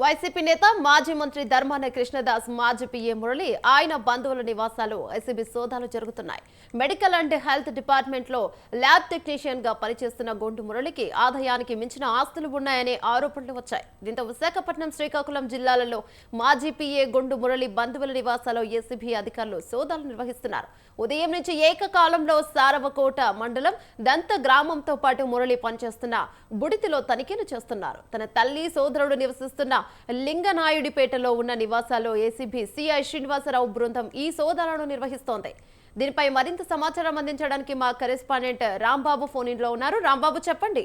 YCP నేత మాజీ మంత్రి ధర్మాన కృష్ణదాస్ మాజీ పీఏ మురళి ఆయన బంధువుల నివాసాలు ఎస్సీబీ సోదాలు జరుగుతున్నాయి. మెడికల్ అండ్ హెల్త్ డిపార్ట్మెంట్లో ల్యాబ్ టెక్నీషియన్గా పనిచేస్తున్న గొంటు మురళికి ఆదాయానికి మించిన ఆస్తులు ఉన్నాయనే ఆరోపణలు వచ్చాయి. దీంతో విశాఖపట్నం శ్రీకాకుళం జిల్లాలలో మాజీ పీఏ గొండు మురళి బంధువుల నివాసాల్లో ఏసీబీ అధికారులు సోదాలు నిర్వహిస్తున్నారు. ఉదయం నుంచి ఏకకాలంలో సారవకోట మండలం దంత గ్రామంతో పాటు మురళి పనిచేస్తున్న బుడితిలో తనిఖీలు చేస్తున్నారు. తన తల్లి సోదరుడు నివసిస్తున్న లింగనాయుడిపేటలో ఉన్న నివాసాల్లో ఏసీబీ సిఐ శ్రీనివాసరావు బృందం ఈ సోదాలను నిర్వహిస్తోంది. దీనిపై మరింత సమాచారం అందించడానికి మా కరెస్పాండెంట్ రాంబాబు ఫోన్ ఇన్లో ఉన్నారు. రాంబాబు చెప్పండి.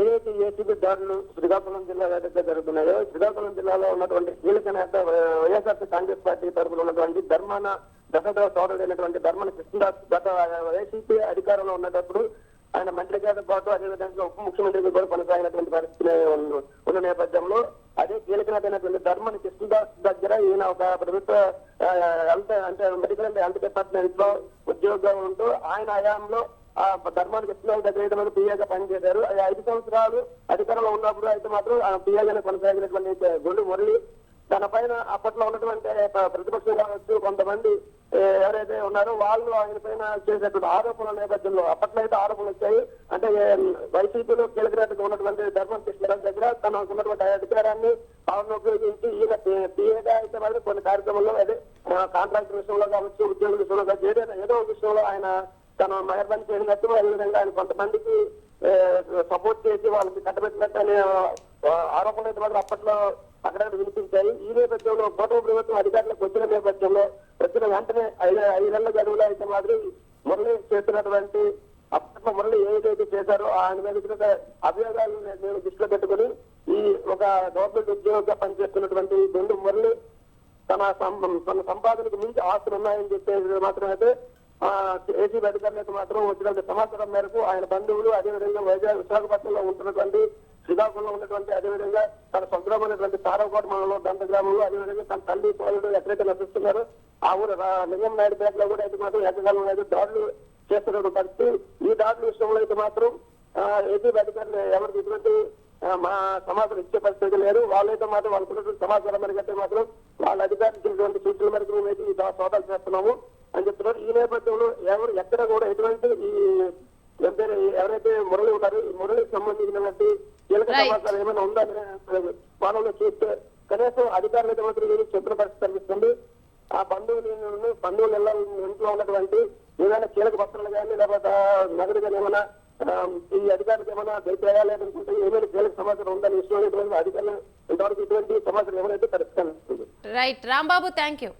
ఏదైతే ఏసీబీ దాడులు శ్రీకాకుళం జిల్లా ఏదైతే జరుగుతున్నాయో శ్రీకాకుళం జిల్లాలో ఉన్నటువంటి కీలక నేత వైఎస్ఆర్సీ కాంగ్రెస్ పార్టీ తరఫున ఉన్నటువంటి ధర్మాన దశరథ సోదరుడైనటువంటి ధర్మన కృష్ణదాస్ గత వైసీపీ అధికారంలో ఉన్నప్పుడు ఆయన మంత్రి గారితో పాటు అదేవిధంగా ఉప ముఖ్యమంత్రిగా కూడా కొనసాగినటువంటి పరిస్థితి ఉన్న- నేపథ్యంలో అదే కీలకమైనటువంటి నేత అయినటువంటి ధర్మని కృష్ణదాస్ దగ్గర ఈయన ఒక ప్రభుత్వ హెల్త్ అంటే మెడికల్ అండ్ హెల్త్ డిపార్ట్మెంట్లో ఉద్యోగం ఉంటూ ఆయన హయాంలో ఆ ధర్మాన్ని ఎప్పుడో దగ్గర అయితే మాత్రం పిఏగా పనిచేశారు. అది ఐదు సంవత్సరాలు అధికారంలో ఉన్నప్పుడు అయితే మాత్రం పిఏగానే కొనసాగినటువంటి గుండు మురళి తన పైన అప్పట్లో ఉన్నటువంటి ప్రతిపక్షం కావచ్చు కొంతమంది ఎవరైతే ఉన్నారో వాళ్ళు ఆయన పైన చేసేటువంటి ఆరోపణల నేపథ్యంలో అప్పట్లో అయితే ఆరోపణలు వచ్చాయి. అంటే వైసీపీలో కీలకనేతగా ఉన్నటువంటి ధర్మం కృష్ణరాజు దగ్గర తన ఉన్నటువంటి అధికారాన్ని పవన్ ఉపయోగించి ఈయన పిఏగా అయితే మరి కొన్ని కార్యక్రమాల్లో అదే కాంట్రాక్ట్ విషయంలో కావచ్చు ఉద్యోగుల విషయంలో కావచ్చు ఏదైనా ఏదో విషయంలో ఆయన తన మెహర్బాన్ చేసినట్టు అదేవిధంగా ఆయన కొంతమందికి సపోర్ట్ చేసి వాళ్ళకి కట్టబెట్టినట్టు అనే ఆరోపణలు అయితే మాత్రం అప్పట్లో అక్కడ వినిపించాయి. ఈ నేపథ్యంలో కూటమి ప్రభుత్వం అధికారులకు వచ్చిన నేపథ్యంలో వచ్చిన వెంటనే ఐదు ఐదేళ్ళ గడువులో అయితే మాత్రం మురళి చేస్తున్నటువంటి అప్పట్లో మురళి ఏదైతే చేశారో ఆయన మీద అభియోగాలు నేను దృష్టిలో పెట్టుకుని ఈ ఒక గవర్నమెంట్ ఉద్యోగంగా పనిచేస్తున్నటువంటి రెండు మురళి తన సం- తన సంపాదనకు మించి ఆస్తులు ఉన్నాయని చెప్పేది మాత్రం అయితే ఏసీబీ అధికారులకు మాత్రం వచ్చినటువంటి సమాచారం మేరకు ఆయన బంధువులు అదేవిధంగా వైజాగ్ విశాఖపట్నంలో ఉంటున్నటువంటి శ్రీకాకుళంలో ఉన్నటువంటి అదేవిధంగా తన స్వగ్రామైనటువంటి తారవకోట మండలంలో దంత గ్రామంలో అదేవిధంగా తన తల్లి సోదరుడు ఎక్కడైతే నివసిస్తున్నారో ఆ ఊరు నిజం లింగం నాయుడు పేటలో కూడా అయితే మాత్రం ఏకకాలంలో అయితే దాడులు చేస్తున్నటువంటి పరిస్థితి. ఈ దాడుల విషయంలో అయితే మాత్రం ఏపీ అధికారులు ఎవరికి ఇటువంటి మా సమాచారం ఇచ్చే పరిస్థితి లేరు వాళ్ళైతే మాత్రం వాళ్ళకున్నటువంటి సమాచారం మేరకు అయితే మాత్రం వాళ్ళ అధికారులు ఇచ్చినటువంటి సూచనల మేరకు మేమైతే ఈ సోదాలు చేస్తున్నాము అని చెప్తున్నారు. ఈ నేపథ్యంలో ఎవరు ఎక్కడ కూడా ఎటువంటి ఈ ఎవరైతే మురళి ఉన్నారు ఈ మురళికి సంబంధించినటువంటి కీలక. సమాచారం ఏమైనా ఉందని వాళ్ళలో చూస్తే కనీసం అధికారులు అయితే మాత్రం చెప్పిన పరిస్థితి కనిపిస్తుంది. ఆ బంధువులు బంధువుల ఇంట్లో ఉన్నటువంటి ఏదైనా కీలక పత్రాలు కానీ లేకపోతే నగదు కానీ ఏమైనా ఈ అధికారులకు ఏమైనా తెలియజేయాలనుకుంటే ఏమైనా కీలక సమాచారం ఉందని విషయం ఇటువంటి అధికారులు ఇంతవరకు ఇటువంటి సమాచారం ఏమైనా పరిస్థితి కనిపిస్తుంది. రైట్ రాంబాబు థ్యాంక్ యూ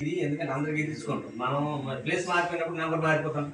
ఇది ఎందుకంటే అందరికీ తీసుకుంటాం మనం ప్లేస్ మారిపోయినప్పుడు నెంబర్ మారిపోతాం.